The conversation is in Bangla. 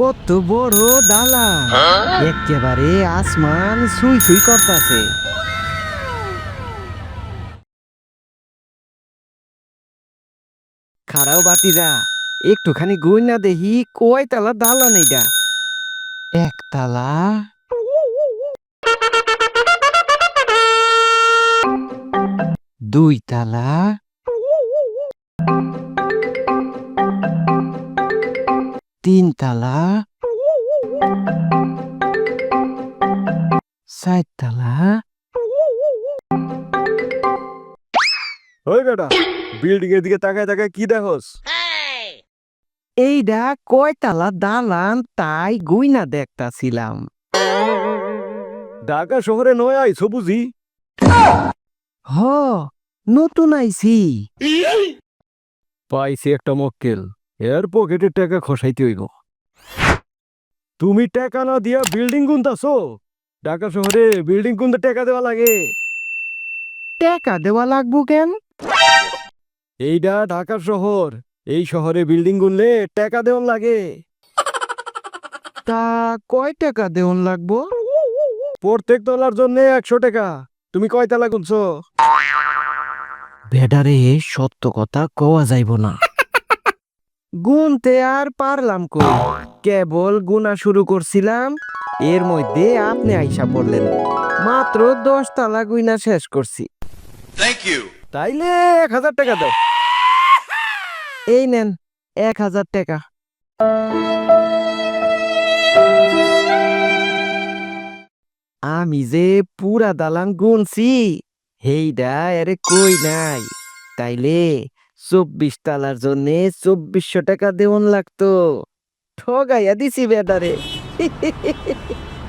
কত বড় দালা একেবারে আসমান সুই সুই করতাছে। খারাও বাতিজা একটুখানি গুই না দেখি কয় তালা এইটা একতলা দুই তালা তিন তালা চার তালা ওই বেটা বিল্ডিং এর দিকে তাকায় তাকায় কি দেখোস? এইটা কয়তালা দালান তাই গুইনা দেখতাছিলাম। ঢাকা শহরে নয় আইছো বুঝি? হ নতুন আইছি। পাইছি একটা মক্কেল। এর পকেটে টাকা খসাইতে হইব। তুমি টাকা না দিয়া বিল্ডিং গুনতাছো? ঢাকা শহরে বিল্ডিং গুনতে টাকা দেওয়া লাগে। টাকা দেওয়া লাগবো কেন? এইটা ঢাকা শহর। এই শহরে বিল্ডিং গুনলে টাকা দেওয়া লাগে। তা কয় টাকা দেওয়ান লাগবো? প্রত্যেক তলার জন্য একশো টাকা। তুমি কয় তালা গুনছো? ভেডারে সত্য কথা কওয়া যাইব না। গুনতে আর পারলাম কই? কেবল গুনা শুরু করছিলাম এর মধ্যে আপনি আইসা পড়লেন। মাত্র দশ তালা গুইনা শেষ করছি. তাইলে এক হাজার টাকা দাও। এই নেন এক হাজার টাকা। আমি যে পুরা দালান গুনছি হেইডা এরে কই নাই? তাইলে চব্বিশ তালার জন্যে চব্বিশশো টাকা দেওয়ান লাগতো। ঠগাইয়া দিছি বেটারে।